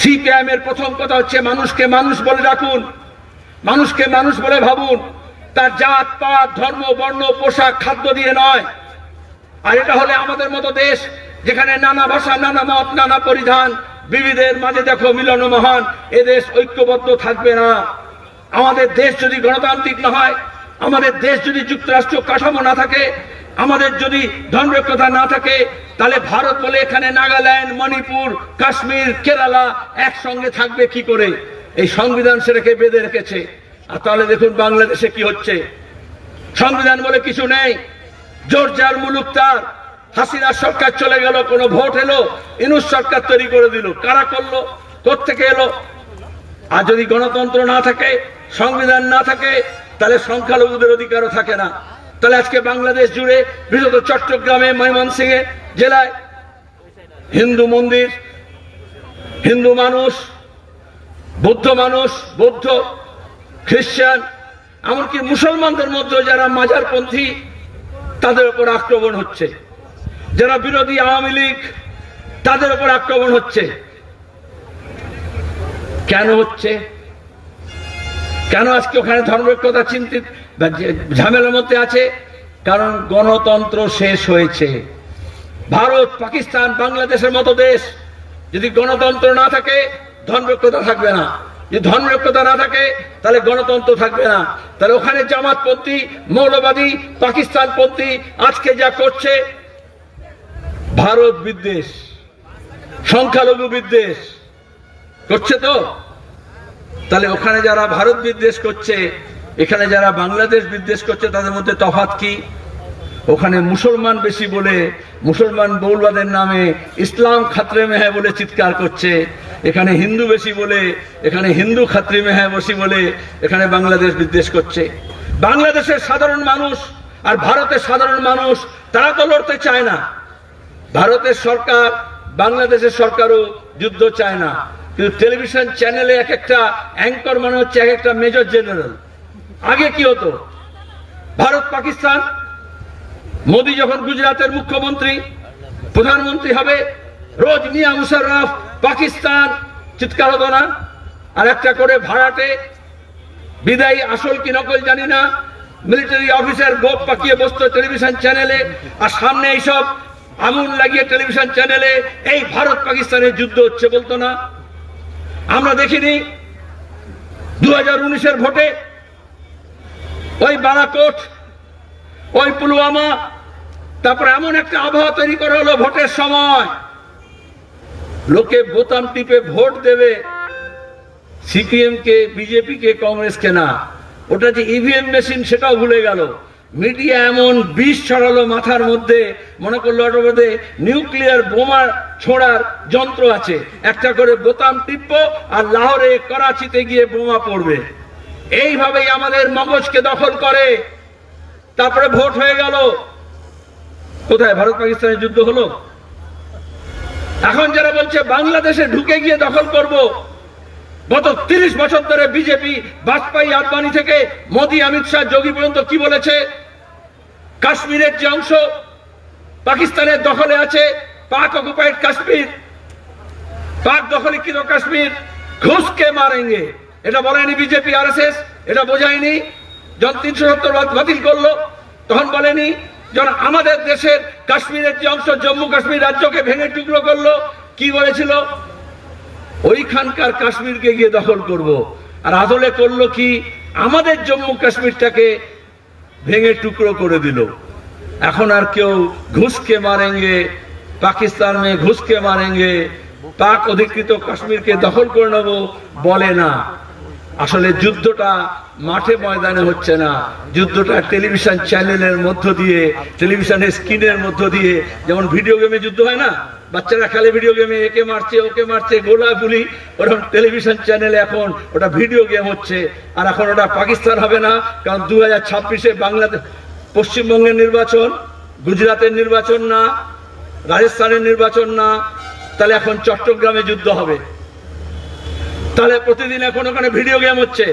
CPIM এর প্রথম কথা হচ্ছে মানুষকে মানুষ বলে রাখুন মানুষকে মানুষ বলে ভাবুন। তার জাত, পাত, ধর্ম, বর্ণ, পোশাক, খাদ্য দিয়ে নয়। আর এটা হলে আমাদের মতো দেশ, যেখানে নানা ভাষা, নানা মত, নানা পরিধান, বিবিধের মাঝে দেখো মিলন মহান, এ দেশ ঐক্যবদ্ধ থাকবে না। আমাদের দেশ যদি গণতান্ত্রিক না হয়, আমাদের দেশ যদি যুক্তরাষ্ট্র কাঠামো না থাকে আমাদের যদি ধর্মরক্ষতা না থাকে, তাহলে ভারত বলে এখানে নাগাল্যান্ড, মণিপুর, কাশ্মীর, কেরালা একসঙ্গে থাকবে কি করে? এই সংবিধান সেটাকে বেঁধে রেখেছে। আর তাহলে দেখুন বাংলাদেশে কি হচ্ছে। সংবিধান বলে কিছু নেই। জোর যার মুলুক তার। হাসিনা সরকার চলে গেল, কোন ভোট এলো, ইনুস সরকার তৈরি করে দিল। কারা করল? থেকে এলো? আর যদি গণতন্ত্র না থাকে, সংবিধান না থাকে, তাহলে সংখ্যালঘুদের অধিকারও থাকে না। তাহলে আজকে বাংলাদেশ জুড়ে বিশেষত চট্টগ্রামে, ময়মনসিংহে জেলায় হিন্দু মন্দির, হিন্দু মানুষ, বৌদ্ধ মানুষ, বৌদ্ধ, খ্রিস্টান, এমনকি মুসলমানদের মধ্যে যারা মাজারপন্থী, তাদের উপর আক্রমণ হচ্ছে। যারা বিরোধী আওয়ামী লীগ, তাদের উপর আক্রমণ হচ্ছে। কেন হচ্ছে? কেন আজকে ওখানে ধর্মের কথা চিন্তিত? ঝামেলার মধ্যে আছে, কারণ গণতন্ত্র শেষ হয়েছে। ভারত, পাকিস্তান, বাংলাদেশের মতো দেশ, যদি গণতন্ত্র না থাকে ধর্মরক্ষতা থাকবে না। যদি ধর্মরক্ষতা না থাকে, তাহলে গণতন্ত্র থাকবে না। তাহলে ওখানে জামাতপন্থী, মৌলবাদী, পাকিস্তানপন্থী আজকে যা করছে, ভারত বিদ্বেষ, সংখ্যালঘু বিদ্বেষ করছে তো? তাহলে ওখানে যারা ভারত বিদ্বেষ করছে এখানে যারা বাংলাদেশ বিদ্বেষ করছে, তাদের মধ্যে তফাৎ কি? ওখানে মুসলমান বেশি বলে, মুসলমান বৌলবাদের নামে ইসলাম খাতরে মেহে বলে চিৎকার করছে। এখানে হিন্দু বেশি বলে, এখানে হিন্দু খাত্রি মেহে বসি বলে এখানে বাংলাদেশ বিদ্বেষ করছে। বাংলাদেশের সাধারণ মানুষ আর ভারতের সাধারণ মানুষ, তারা তো লড়তে চায় না। ভারতের সরকার, বাংলাদেশের সরকারও যুদ্ধ চায় না। কিন্তু টেলিভিশন চ্যানেলে এক একটা অ্যাঙ্কর মানে হচ্ছে এক একটা মেজর জেনারেল। আগে কি হতো? ভারত, পাকিস্তান, মোদী যখন গুজরাটের মুখ্যমন্ত্রী, প্রধানমন্ত্রী হবে, রোজ মিয়া মুশারফ পাকিস্তান, চিৎকার হতো না? আর একটা করে ভাড়াটে, বিদায়ী আসল কি নকল জানি না, মিলিটারি অফিসার গোপ পাকিয়ে বসতো টেলিভিশন চ্যানেলে, আর সামনে এইসব আগুন লাগিয়ে টেলিভিশন চ্যানেলে এই ভারত, পাকিস্তানের যুদ্ধ হচ্ছে বলতো না। আমরা দেখিনি দু হাজার উনিশের ভোটে ওই বালাকোট, ওই পুলওয়ামা, তারপর এমন একটা আবহাওয়া তৈরি করা হলো ভোটের সময়। লোকে বোতাম টিপে ভোট দেবে সিপিএম কে বিজেপি কে কংগ্রেস কে না। ওটা যে ইভিএম মেশিন সেটাও ভুলে গেল। মিডিয়া এমন বিষ ছড়ালো মাথার মধ্যে, মনে করল ওটার নিউক্লিয়ার বোমা ছোড়ার যন্ত্র আছে। একটা করে বোতাম টিপবো আর লাহোরে, করাচিতে গিয়ে বোমা পড়বে। এইভাবেই আমাদের মগজকে দখল করে। তারপরে ভোট হয়ে গেল। কোথায়? ভারত পাকিস্তানের যুদ্ধ হলো? এখন যারা বলছে বাংলাদেশে ঢুকে গিয়ে দখল করব, গত তিরিশ বছর ধরে বিজেপি, বাজপেয়ী, আদবানি থেকে মোদী, অমিত শাহ, যোগী পর্যন্ত কি বলেছে? কাশ্মীরের যে অংশ, পাকিস্তানের দখলে আছে, পাক অকুপাইড কাশ্মীর। পাক দখলীকৃত কাশ্মীর? ঘুষকে মারেঙ্গে। এটা বলেনি বিজেপি আর এটা বোঝায়নি। যখন তিনশো সত্তর বাতিল করল, তখন বলেনি, যখন আমাদের দেশের কাশ্মীরের যে অংশ, জম্মু কাশ্মীর রাজ্যকে ভেঙে টুকরো করল, কি বলেছিল? ওইখানকার কাশ্মীরকে গিয়ে দখল করব। আর আদলে করল কি? আমাদের জম্মু কাশ্মীরটাকে ভেঙে টুকরো করে দিল। এখন আর কেউ ঘুষকে মারেঙ্গে, পাকিস্তান ঘুষকে মারেঙ্গে, পাক অধিকৃত কাশ্মীরকে দখল করে নেব বলে না। আসলে যুদ্ধটা মাঠে ময়দানে হচ্ছে না। যুদ্ধটা টেলিভিশন চ্যানেলের মধ্য দিয়ে, টেলিভিশনের স্ক্রিনের মধ্য দিয়ে। যেমন ভিডিও গেমে যুদ্ধ হয় না? বাচ্চারা খেলে ভিডিও গেমে, একে মারছে, ওকে মারছে গোলাগুলি ওরকম টেলিভিশন চ্যানেলে এখন ওটা ভিডিও গেম হচ্ছে। আর এখন ওটা পাকিস্তান হবে না, কারণ দু হাজার ছাব্বিশে বাংলাদেশ, পশ্চিমবঙ্গের নির্বাচন, গুজরাটের নির্বাচন না, রাজস্থানের নির্বাচন না, তাহলে এখন চট্টগ্রামে যুদ্ধ হবে। তাহলে প্রতিদিন এখন ওখানে ভিডিও গেম হচ্ছে।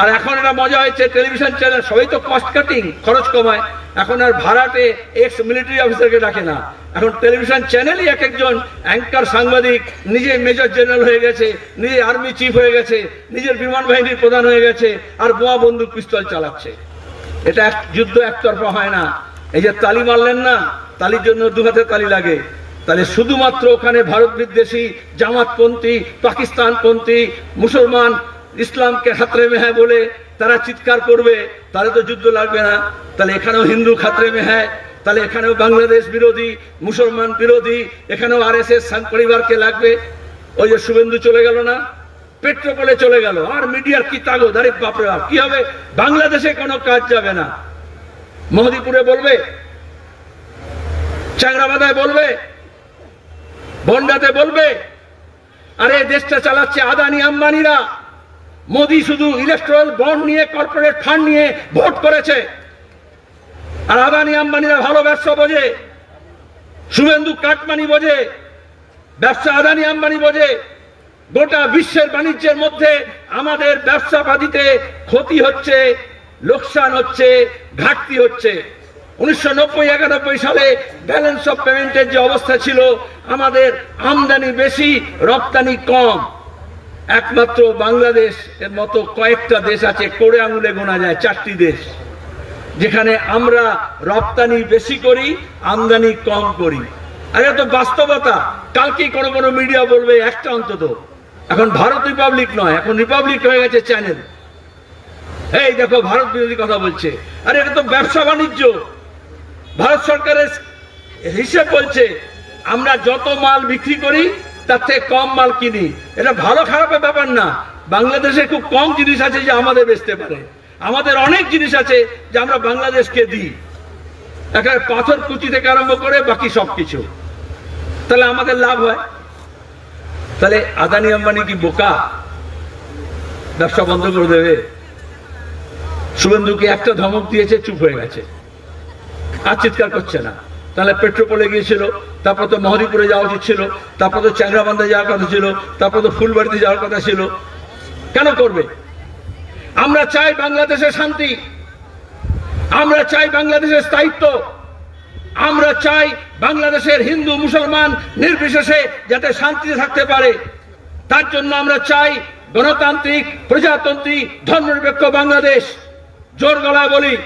আর এখন এটা মজা হয়েছে টেলিভিশন চ্যানেল সবাই তো কস্ট কাটিং খরচ কমায়। এখন আর ভাড়াটে এক্স মিলিটারি অফিসারকে ডাকে না। এখন টেলিভিশন চ্যানেলই এক একজন অ্যাঙ্কার সাংবাদিক, নিজে মেজর জেনারেল হয়ে গেছে, নিজে আর্মি চিফ হয়ে গেছে, নিজের বিমান বাহিনীর প্রধান হয়ে গেছে, আর বোমা বন্দুক পিস্তল চালাচ্ছে। এটা এক, যুদ্ধ একতরফা হয় না। এই যে তালি মারলেন না, তালির জন্য দু হাতে তালি লাগে। তাহলে শুধুমাত্র ওখানে ভারত বিদ্বেষী, জামাতপন্থী, পাকিস্তানপন্থী, মুসলমান, ইসলামকে খাতরে মে হ্যায় বলে তারা চিৎকার করবে, তাহলে তো যুদ্ধ লাগবে না। তাহলে এখানেও হিন্দু খাতরে মে হ্যায় তাহলে এখানেও বাংলাদেশ বিরোধী, মুসলমান বিরোধী, এখানেও আর এস এস পরিবারকে লাগবে। ওই যে শুভেন্দু চলে গেল না? পেট্রোপোলে চলে গেল। আর মিডিয়ার কি তাগো আরে বাপরে বাপ, কি হবে? বাংলাদেশে কোনো কাজ যাবে না। মোহদিপুরে বলবে চাংরাবাদায় বলবে বন্ডাতে বলবে, আরে দেশটা চালাচ্ছে আদানি আম্বানিরা। মোদি শুধু ইলেকট্রাল বন্ড নিয়ে কর্পোরেট ফান্ড নিয়ে ভোট করেছে। আর আদানি আম্বানিরা ভালো ব্যবসা বোঝে, শুভেন্দু কাটমানি বোঝে, ব্যবসা আদানি আম্বানি বোঝে। গোটা বিশ্বের বাণিজ্যের মধ্যে আমাদের ব্যবসা বাদিতে ক্ষতি হচ্ছে, লোকসান হচ্ছে, ঘাটতি হচ্ছে। উনিশশো নব্বই সালে ব্যালেন্স অফ পেমেন্টের যে অবস্থা ছিল, আমাদের আমদানি বেশি, রপ্তানি কম। একমাত্র বাংলাদেশ এর মতো কয়েকটা দেশ আছে, করে আঙুলে গোনা যায়, চারটি দেশ, যেখানে আমরা রপ্তানি বেশি করি, আমদানি কম করি। আর এটা তো বাস্তবতা। কালকেই কোনো কোনো মিডিয়া বলবে, একটা অন্তত। এখন ভারত রিপাবলিক নয়, এখন রিপাবলিক হয়ে গেছে চ্যানেল এই দেখো, ভারত বিরোধী কথা বলছে। আরে এটা তো ব্যবসা বাণিজ্য ভারত সরকারের হিসেব বলছে, আমরা যত মাল বিক্রি করি, তার থেকে কম মাল কিনি। এটা ভালো খারাপের ব্যাপার না। বাংলাদেশে খুব কম জিনিস আছে যে আমাদের বেচতে পারে। আমাদের অনেক জিনিস আছে যে আমরা বাংলাদেশকে দিই। একটা পাথর কুচি থেকে আরম্ভ করে বাকি সবকিছু। তাহলে আমাদের লাভ হয়। তাহলে আদানি আম্বানি কি বোকা? ব্যবসা বন্ধ করে দেবে? শুভেন্দুকে একটা ধমক দিয়েছে, চুপ হয়ে গেছে। আর চিৎকার করছে না। তাহলে পেট্রোপোলে গিয়েছিল, তারপর তো মহদিপুরে যাওয়া উচিত ছিল, তারপর তো চ্যাংরাবান্ধে যাওয়ার কথা ছিল, তারপর তো ফুলবাড়িতে যাওয়ার কথা ছিল। কেন করবে? আমরা চাই বাংলাদেশের শান্তি। আমরা চাই বাংলাদেশের স্থায়িত্ব। আমরা চাই বাংলাদেশের হিন্দু, মুসলমান নির্বিশেষে যাতে শান্তিতে থাকতে পারে। তার জন্য আমরা চাই গণতান্ত্রিক, প্রজাতন্ত্রী, ধর্মনিরপেক্ষ বাংলাদেশ। জোর গলায় বলি।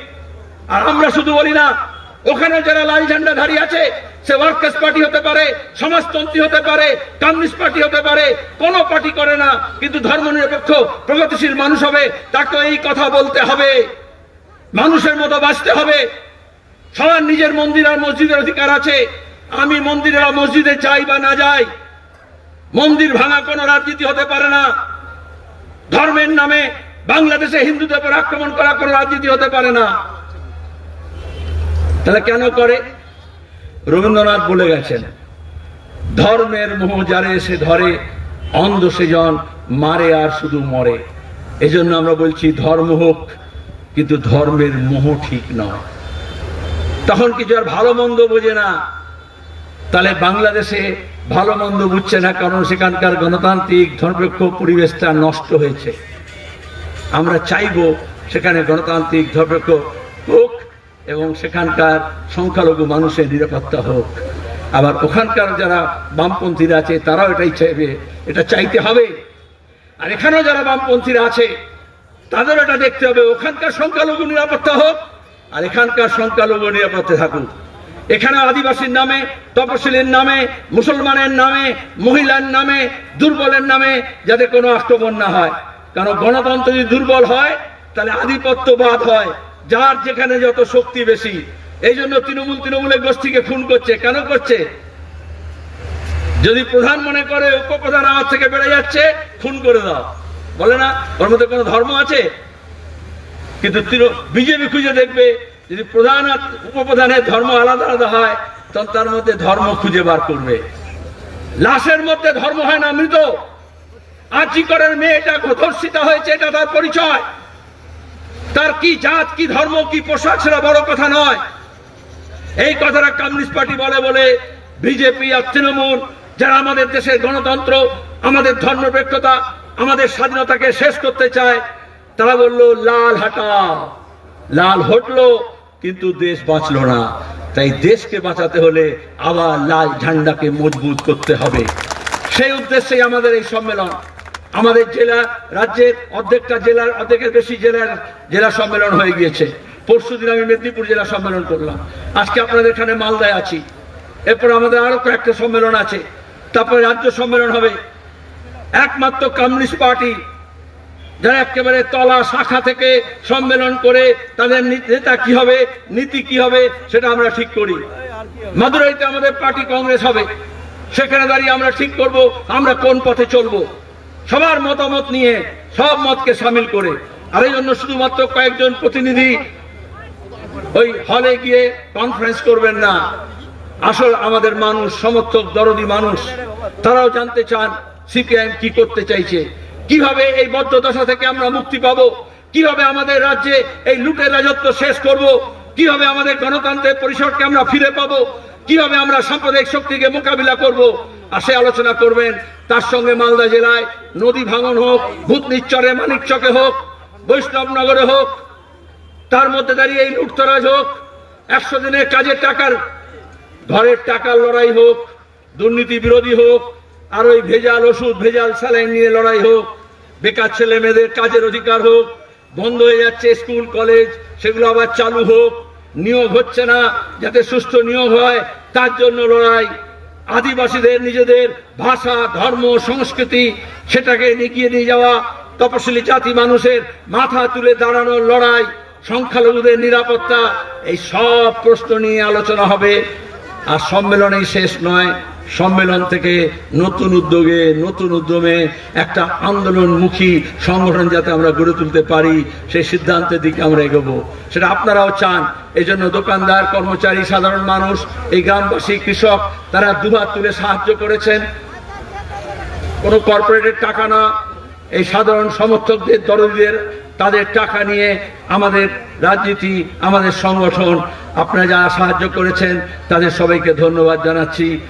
আর আমরা শুধু বলি না ওখানে যারা লাল ঝান্ডা ধারী আছে, সে ওয়ার্কার্স পার্টি হতে পারে, সমাজতন্ত্রী হতে পারে কমিউনিস্ট পার্টি হতে পারে, কোনো পার্টি করে না, কিন্তু ধর্মনিরপেক্ষ প্রগতিশীল মানুষ হবে তাকে এই কথা বলতে হবে। মানুষের মতো বাঁচতে হবে। সবার নিজের মন্দির আর মসজিদের অধিকার আছে। আমি মন্দিরে বা মসজিদে যাই বা না যাই, মন্দির ভাঙা কোনো রাজনীতি হতে পারে না। ধর্মের নামে বাংলাদেশে হিন্দুদের উপর আক্রমণ করা কোনো রাজনীতি হতে পারে না। তাহলে কেন করে? রবীন্দ্রনাথ বলে গেছেন, ধর্মের মোহ যারে এসে ধরে, অন্ধ সেজন মারে আর শুধু মরে। এজন্য আমরা বলছি, ধর্ম হোক, কিন্তু ধর্মের মোহ ঠিক নয়। তখন কিছু আর ভালো মন্দ বোঝে না। তাহলে বাংলাদেশে ভালো মন্দ বুঝছে না, কারণ সেখানকার গণতান্ত্রিক ধর্মপেক্ষ পরিবেশটা নষ্ট হয়েছে। আমরা চাইব সেখানে গণতান্ত্রিক ধর্মপেক্ষ হোক এবং সেখানকার সংখ্যালঘু মানুষের নিরাপত্তা হোক। আবার ওখানকার যারা বামপন্থীরা আছে, তারাও এটাই চাইবে, এটা চাইতে হবে। আর এখানেও যারা বামপন্থীরা আছে তাদের এটা দেখতে হবে, ওখানকার সংখ্যালঘু নিরাপত্তা হোক, আর এখানকার সংখ্যালঘু নিরাপত্তা থাকুক। এখানে আদিবাসীর নামে, তপশিলের নামে, মুসলমানের নামে, মহিলার নামে, দুর্বলের নামে যাতে কোনো আক্রমণ না হয়। কারণ গণতন্ত্র যদি দুর্বল হয়, তাহলে আধিপত্যবাদ হয়। যার যেখানে যত শক্তি বেশি। এই জন্য তৃণমূল তৃণমূলের গোষ্ঠীকে খুন করছে। কেন করছে? যদি প্রধান মনে করে উপপ্রধান আমার থেকে বেড়ে যাচ্ছে, খুন করে দাও। বলে না, ওর মধ্যে কোনো ধর্ম আছে? কিন্তু বিজেপি খুঁজে দেখবে, যদি প্রধান আর উপপ্রধানের ধর্ম আলাদা আলাদা হয়, তখন তার মধ্যে ধর্ম খুঁজে বার করবে। লাশের মধ্যে ধর্ম হয় না, মৃত। আর্যিকরের মেয়েটা ধর্ষিতা হয়েছে, এটা তার পরিচয়। তার কি জাত, কি ধর্ম, কি পোশাক সেটা বড় কথা নয়। এই কথাটা কমিউনিস্ট পার্টি বলে বলে বিজেপি আর তৃণমূল, যারা আমাদের দেশের গণতন্ত্র, আমাদের ধর্মপেক্ষতা, আমাদের স্বাধীনতাকে শেষ করতে চায়, তারা বলল, লাল হাটা। লাল হটলো, কিন্তু দেশ বাঁচলো না। তাই দেশকে বাঁচাতে হলে আবার লাল ঝান্ডাকে মজবুত করতে হবে। সেই উদ্দেশ্যেই আমাদের এই সম্মেলন। আমাদের জেলা রাজ্যের অর্ধেকটা জেলার, অর্ধেকের বেশি জেলার জেলা সম্মেলন হয়ে গিয়েছে। পরশু দিন আমি মেদিনীপুর জেলা সম্মেলন করলাম। আজকে আপনাদের এখানে মালদায় আছি। এরপর আমাদের আরও কয়েকটা সম্মেলন আছে। তারপরে রাজ্য সম্মেলন হবে। একমাত্র কমিউনিস্ট পার্টি, যারা একেবারে তলা শাখা থেকে সম্মেলন করে তাদের নেতা কি হবে, নীতি কি হবে, সেটা আমরা ঠিক করি। মাদুরাইতে আমাদের পার্টি কংগ্রেস হবে। সেখানে দাঁড়িয়ে আমরা ঠিক করব, আমরা কোন পথে চলবো। সবার মতামত নিয়ে সব মতকে সামিল করে। আর এই জন্য শুধুমাত্র কয়েকজন প্রতিনিধি ওই হলে গিয়ে কনফারেন্স করবেন না। আসল আমাদের মানুষ, সমর্থক, দরদি মানুষ, তারাও জানতে চান সিপিআইএম কি করতে চাইছে। কীভাবে এই বদ্ধদশা থেকে আমরা মুক্তি পাবো? কীভাবে আমাদের রাজ্যে এই লুটের রাজত্ব শেষ করব? কীভাবে আমাদের গণতন্ত্রের পরিসরকে আমরা ফিরে পাবো? কীভাবে আমরা সাম্প্রদায়িক শক্তিকে মোকাবিলা করব আর সে আলোচনা করবেন। তার সঙ্গে মালদা জেলায় নদী ভাঙন হোক ভূতনিচ্চরে মানিকচকে হোক, বৈষ্ণবনগরে হোক, তার মধ্যে দাঁড়িয়ে এই লুটতরাজ হোক, একশো দিনের কাজের টাকার, ঘরের টাকার লড়াই হোক, দুর্নীতি বিরোধী হোক, আর ওই ভেজাল ওষুধ, ভেজাল স্যালাইন নিয়ে লড়াই হোক, বেকার ছেলে মেয়েদের কাজের অধিকার হোক, বন্ধ হয়ে যাচ্ছে স্কুল, কলেজ, সেগুলো আবার চালু হোক। নিয়োগ হচ্ছে না। যাতে সুস্থ নিয়োগ হয়, তার জন্য লড়াই। আদিবাসীদের নিজেদের ভাষা, ধর্ম, সংস্কৃতি, সেটাকে এগিয়ে নিয়ে যাওয়া, তপশিলি জাতি মানুষের মাথা তুলে দাঁড়ানোর লড়াই, সংখ্যালঘুদের নিরাপত্তা, এই সব প্রশ্ন নিয়ে আলোচনা হবে। আর সম্মেলনেই শেষ নয়। সম্মেলন থেকে নতুন উদ্যোগে, নতুন উদ্যমে একটা আন্দোলনমুখী সংগঠন যাতে আমরা গড়ে তুলতে পারি, সেই সিদ্ধান্তের দিকে আমরা এগোবো। সেটা আপনারাও চান। এই জন্য দোকানদার, কর্মচারী, সাধারণ মানুষ, এই গ্রামবাসী, কৃষক, তারা দুহাত তুলে সাহায্য করেছেন। কোনো কর্পোরেটের টাকা না। এই সাধারণ সমর্থকদের, দরদিদের, তাদের টাকা নিয়ে আমাদের রাজনীতি, আমাদের সংগঠন, আপনারা যারা সাহায্য করেছেন, তাদের সবাইকে ধন্যবাদ জানাচ্ছি।